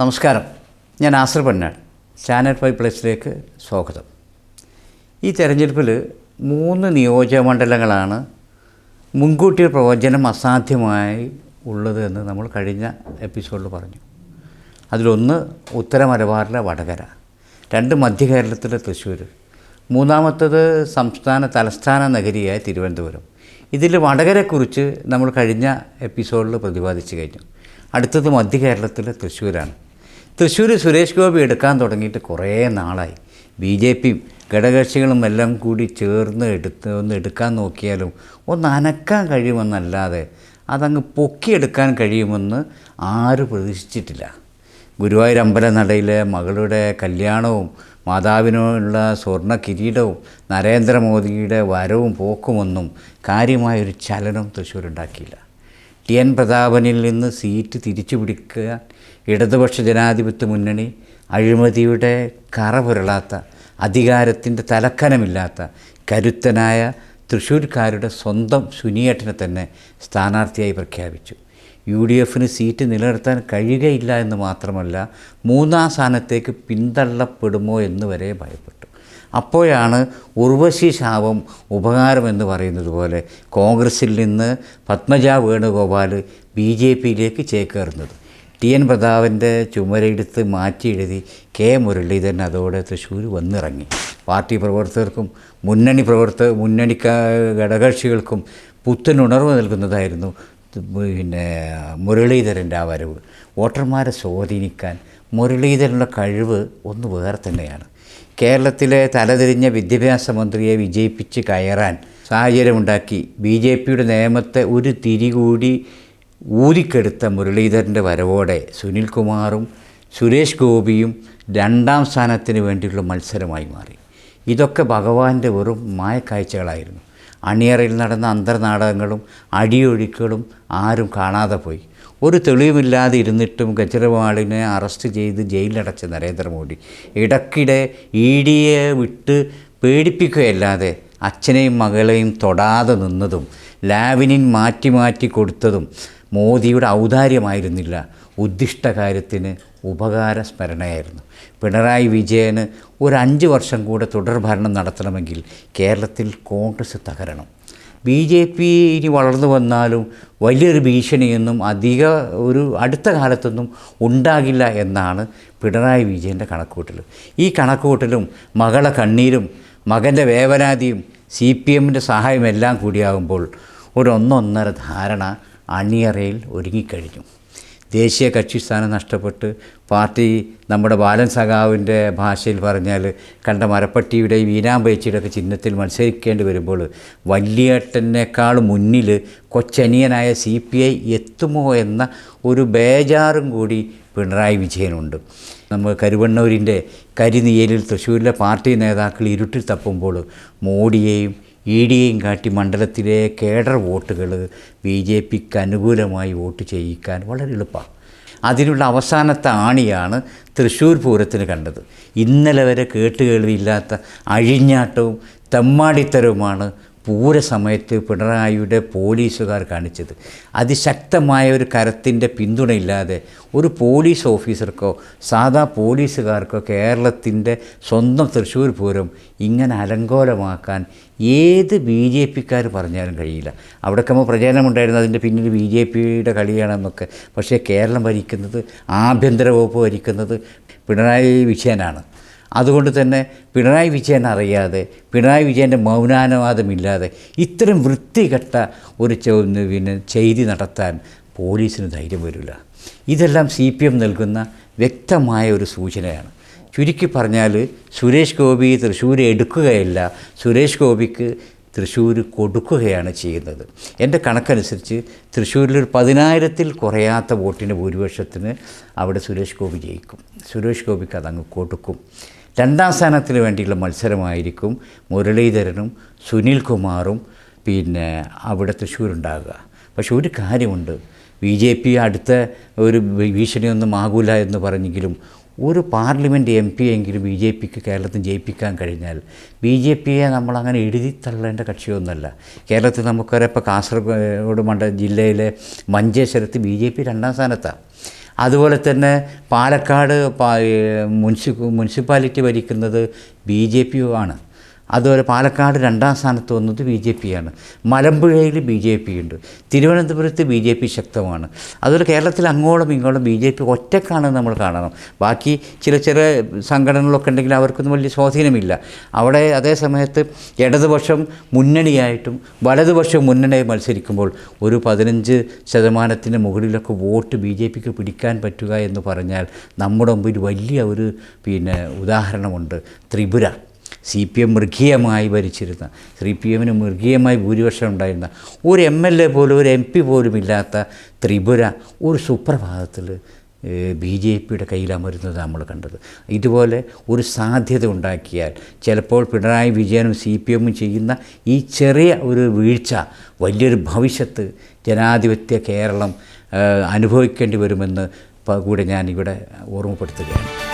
നമസ്കാരം. ഞാൻ Azar Pannad channel five പ്ലസിലേക്ക് സ്വാഗതം. ഈ തെരഞ്ഞെടുപ്പിൽ മൂന്ന് നിയോജകമണ്ഡലങ്ങളാണ് മുൻകൂട്ടി പ്രവചനം അസാധ്യമായി ഉള്ളത് എന്ന് നമ്മൾ കഴിഞ്ഞ എപ്പിസോഡിൽ പറഞ്ഞു. അതിലൊന്ന് ഉത്തര മലബാറിലെ വടകര രണ്ട് മധ്യ കേരളത്തിലെ തൃശ്ശൂർ മൂന്നാമത്തത് സംസ്ഥാന തലസ്ഥാന നഗരിയായ തിരുവനന്തപുരം. ഇതിൽ വടകരയെക്കുറിച്ച് നമ്മൾ കഴിഞ്ഞ എപ്പിസോഡിൽ പ്രതിപാദിച്ചു കഴിഞ്ഞു. അടുത്തത് മധ്യ കേരളത്തിലെ തൃശ്ശൂരാണ്. തൃശ്ശൂർ സുരേഷ് ഗോപി എടുക്കാൻ തുടങ്ങിയിട്ട് കുറേ നാളായി. ബി ജെ പിയും ഘടകകക്ഷികളും എല്ലാം കൂടി ചേർന്ന് എടുത്ത് ഒന്ന് എടുക്കാൻ നോക്കിയാലും ഒന്ന് അനക്കാൻ കഴിയുമെന്നല്ലാതെ അതങ്ങ് പൊക്കിയെടുക്കാൻ കഴിയുമെന്ന് ആരും പ്രതീക്ഷിച്ചിട്ടില്ല. ഗുരുവായൂർ അമ്പലനടയിലെ മകളുടെ കല്യാണവും മാതാവിനുള്ള സ്വർണ കിരീടവും നരേന്ദ്രമോദിയുടെ വരവും പോക്കുമൊന്നും കാര്യമായൊരു ചലനം തൃശ്ശൂർ ഉണ്ടാക്കിയില്ല ടി എൻ പ്രതാപനിൽ നിന്ന് സീറ്റ് തിരിച്ചു പിടിക്കുക ഇടതുപക്ഷ ജനാധിപത്യ മുന്നണി അഴിമതിയുടെ കറ പുരളാത്ത അധികാരത്തിന്റെ തലക്കനമില്ലാത്ത കരുത്തനായ തൃശ്ശൂർക്കാരുടെ സ്വന്തം സുനിയേട്ടനെ തന്നെ സ്ഥാനാർത്ഥിയായി പ്രഖ്യാപിച്ചു. യു ഡി എഫിന് സീറ്റ് നിലനിർത്താൻ കഴിയുകയില്ല എന്ന് മാത്രമല്ല മൂന്നാം സ്ഥാനത്തേക്ക് പിന്തള്ളപ്പെടുമോ എന്ന് വരെ ഭയപ്പെട്ടു. അപ്പോഴാണ് ഉർവശി ശാപം ഉപകാരം എന്ന് പറയുന്നത് പോലെ കോൺഗ്രസിൽ നിന്ന് പത്മജ വേണുഗോപാൽ ബി ജെ പിയിലേക്ക് ചേക്കേറുന്നത്. ടി എൻ പ്രതാപന്റെ ചുമരെടുത്ത് മാറ്റി എഴുതി കെ മുരളീധരൻ അതോടെ തൃശ്ശൂർ വന്നിറങ്ങി. പാർട്ടി പ്രവർത്തകർക്കും മുന്നണി പ്രവർത്തക മുന്നണി ഘടകകക്ഷികൾക്കും പുത്തനുണർവ് നൽകുന്നതായിരുന്നു പിന്നെ മുരളീധരന്റെ ആ വരവ്. വോട്ടർമാരെ സ്വാധീനിക്കാൻ മുരളീധരന്റെ കഴിവ് ഒന്ന് വേറെ തന്നെയാണ്. കേരളത്തിലെ തലതിരിഞ്ഞ വിദ്യാഭ്യാസ മന്ത്രിയെ വിജയിപ്പിച്ച് കയറാൻ സാഹചര്യമുണ്ടാക്കി ബി ജെ പിയുടെ നിയമത്തെ ഒരു തിരി കൂടി ഊതിക്കെടുത്ത മുരളീധരന്റെ വരവോടെ സുനിൽകുമാറും സുരേഷ് ഗോപിയും രണ്ടാം സ്ഥാനത്തിന് വേണ്ടിയുള്ള മത്സരമായി മാറി. ഇതൊക്കെ ഭഗവാന്റെ വെറും മായക്കാഴ്ചകളായിരുന്നു. അണിയറയിൽ നടന്ന അന്തർനാടകങ്ങളും അടിയൊഴുക്കുകളും ആരും കാണാതെ പോയി. ഒരു തെളിവുമില്ലാതെ ഇരുന്നിട്ടും കെജ്രിവാളിനെ അറസ്റ്റ് ചെയ്ത് ജയിലിലടച്ച നരേന്ദ്രമോദി ഇടയ്ക്കിടെ ഇ ഡിയെ വിട്ട് പേടിപ്പിക്കുകയല്ലാതെ അച്ഛനെയും മകളെയും തൊടാതെ നിന്നതും ലാവിനിൻ മാറ്റി മാറ്റി കൊടുത്തതും മോദിയുടെ ഔദാര്യമായിരുന്നില്ല. ഉദ്ദിഷ്ട കാര്യത്തിന് ഉപകാര സ്മരണയായിരുന്നു പിണറായി വിജയന് ഒരു അഞ്ച് വർഷം കൂടെ തുടർഭരണം നടത്തണമെങ്കിൽ കേരളത്തിൽ കോൺഗ്രസ് തകരണം. ബി ജെ പി ഇനി വളർന്നു വന്നാലും വലിയൊരു ഭീഷണിയൊന്നും അധിക ഒരു അടുത്ത കാലത്തൊന്നും ഉണ്ടാകില്ല എന്നാണ് പിണറായി വിജയന്റെ കണക്കുകൂട്ടൽ. ഈ കണക്കുകൂട്ടലും മകളെ കണ്ണീരും മകന്റെ വേവനാതിയും സി പി എമ്മിന്റെ സഹായമെല്ലാം കൂടിയാകുമ്പോൾ ഒരു ഒന്നൊന്നര ധാരണ അണിയറയിൽ ഒരുങ്ങിക്കഴിഞ്ഞു. ദേശീയ കക്ഷി സ്ഥാനം നഷ്ടപ്പെട്ട് പാർട്ടി നമ്മുടെ ബാലൻ സഖാവിന്റെ ഭാഷയിൽ പറഞ്ഞാൽ കണ്ട മരപ്പട്ടിയുടെയും വീരാമ്പേച്ചിയുടെ ഒക്കെ ചിഹ്നത്തിൽ മത്സരിക്കേണ്ടി വരുമ്പോൾ വല്യേട്ടനേക്കാൾ മുന്നിൽ കൊച്ചനിയനായ സി പി ഐ എത്തുമോ എന്ന ഒരു ബേജാറും കൂടി പിണറായി വിജയനുണ്ട്. നമ്മൾ കരുവണ്ണൂരിന്റെ കരിനിയലിൽ തൃശ്ശൂരിലെ പാർട്ടി നേതാക്കൾ ഇരുട്ടിൽ തപ്പുമ്പോൾ മോഡിയെയും ഇ ഡിയെയും കാട്ടി മണ്ഡലത്തിലെ കേഡർ വോട്ടുകൾ ബി ജെ പിക്ക് അനുകൂലമായി വോട്ട് ചെയ്യിക്കാൻ വളരെ എളുപ്പമാണ്. അതിനുള്ള അവസാനത്തെ ആണിയാണ് തൃശ്ശൂർ പൂരത്തിന് കണ്ടത്. ഇന്നലെ വരെ കേട്ടുകേൾവിയില്ലാത്ത അഴിഞ്ഞാട്ടവും തെമ്മാടിത്തരവുമാണ് പൂരസമയത്ത് പിണറായിയുടെ പോലീസുകാർ കാണിച്ചത്. അതിശക്തമായ ഒരു കരത്തിന്റെ പിന്തുണയില്ലാതെ ഒരു പോലീസ് ഓഫീസർക്കോ സാധാ പോലീസുകാർക്കോ കേരളത്തിന്റെ സ്വന്തം തൃശ്ശൂർ പൂരം ഇങ്ങനെ അലങ്കോലമാക്കാൻ ഏത് ബി ജെ പിക്കാർ പറഞ്ഞാലും കഴിയില്ല. അവിടെയൊക്കെ നമ്മൾ പ്രചാരണമുണ്ടായിരുന്നു അതിന്റെ പിന്നിൽ ബി ജെ പിയുടെ കളിയാണെന്നൊക്കെ. പക്ഷേ കേരളം ഭരിക്കുന്നത് ആഭ്യന്തര വകുപ്പ് ഭരിക്കുന്നത് പിണറായി വിജയനാണ്. അതുകൊണ്ട് തന്നെ പിണറായി വിജയൻ അറിയാതെ പിണറായി വിജയന്റെ മൗനാനുവാദമില്ലാതെ ഇത്തരം വൃത്തികെട്ട ഒരു പിന്നെ ചെയ്തി നടത്താൻ പോലീസിന് ധൈര്യം വരില്ല. ഇതെല്ലാം സി പി എം നൽകുന്ന വ്യക്തമായ ഒരു സൂചനയാണ്. ചുരുക്കി പറഞ്ഞാൽ സുരേഷ് ഗോപി തൃശ്ശൂർ എടുക്കുകയല്ല സുരേഷ് ഗോപിക്ക് തൃശ്ശൂർ കൊടുക്കുകയാണ് ചെയ്യുന്നത്. എന്റെ കണക്കനുസരിച്ച് തൃശ്ശൂരിൽ ഒരു പതിനായിരത്തിൽ കുറയാത്ത വോട്ടിന്റെ ഭൂരിപക്ഷത്തിന് അവിടെ സുരേഷ് ഗോപി ജയിക്കും. സുരേഷ് ഗോപിക്ക് അതങ്ങ് കൊടുക്കും. രണ്ടാം സ്ഥാനത്തിന് വേണ്ടിയുള്ള മത്സരമായിരിക്കും മുരളീധരനും സുനിൽ കുമാറും പിന്നെ അവിടെ തൃശ്ശൂരുണ്ടാകുക. പക്ഷെ ഒരു കാര്യമുണ്ട്. ബി ജെ പി അടുത്ത ഒരു ഭീഷണിയൊന്നും ആകൂല എന്ന് പറഞ്ഞെങ്കിലും ഒരു പാർലമെന്റ് എം പി എങ്കിലും ബി ജെ പിക്ക് കേരളത്തിൽ ജയിപ്പിക്കാൻ കഴിഞ്ഞാൽ ബി ജെ പിയെ നമ്മളങ്ങനെ എഴുതി തള്ളേണ്ട കക്ഷിയൊന്നുമല്ല. കേരളത്തിൽ നമുക്കറിയാം ഇപ്പോൾ കാസർഗോഡ് മണ്ഡ ജില്ലയിലെ മഞ്ചേശ്വരത്ത് ബി ജെ പി രണ്ടാം സ്ഥാനത്താണ്. അതുപോലെ തന്നെ പാലക്കാട് മുനിസിപ്പാലിറ്റി ഭരിക്കുന്നത് ബി ജെ പി ആണ് അതുപോലെ പാലക്കാട് രണ്ടാം സ്ഥാനത്ത് വന്നത് ബി ജെ പി ആണ് മലമ്പുഴയിൽ ബി ജെ പി ഉണ്ട് തിരുവനന്തപുരത്ത് ബി ജെ പി ശക്തമാണ്. അതുപോലെ കേരളത്തിൽ അങ്ങോളം ഇങ്ങോളം ബി ജെ പി ഒറ്റക്കാണെന്ന് നമ്മൾ കാണണം. ബാക്കി ചില ചില സംഘടനകളൊക്കെ ഉണ്ടെങ്കിൽ അവർക്കൊന്നും വലിയ സ്വാധീനമില്ല. അവിടെ അതേ സമയത്ത് ഇടതുപക്ഷം മുന്നണിയായിട്ടും വലതുപക്ഷം മുന്നണിയായി മത്സരിക്കുമ്പോൾ ഒരു പതിനഞ്ച് ശതമാനത്തിന് മുകളിലൊക്കെ വോട്ട് ബി ജെ പിക്ക് പിടിക്കാൻ പറ്റുക എന്ന് പറഞ്ഞാൽ നമ്മുടെ മുമ്പിൽ വലിയ ഒരു പിന്നെ ഉദാഹരണമുണ്ട്. ത്രിപുര. സി പി എം മൃഗീയമായി ഭരിച്ചിരുന്ന സി പി എമ്മിന് മൃഗീയമായി ഭൂരിപക്ഷം ഉണ്ടായിരുന്ന ഒരു എം എൽ എ പോലും ഒരു എം പി പോലും ഇല്ലാത്ത ത്രിപുര ഒരു സുപ്രഭാതത്തിൽ ബി ജെ പിയുടെ കയ്യിലമരുന്നത് നമ്മൾ കണ്ടത്. ഇതുപോലെ ഒരു സാധ്യത ഉണ്ടാക്കിയാൽ ചിലപ്പോൾ പിണറായി വിജയനും സി പി എമ്മും ചെയ്യുന്ന ഈ ചെറിയ ഒരു വീഴ്ച വലിയൊരു ഭവിഷ്യത്ത് ജനാധിപത്യ കേരളം അനുഭവിക്കേണ്ടി വരുമെന്ന് കൂടെ ഞാനിവിടെ ഓർമ്മപ്പെടുത്തുകയാണ്.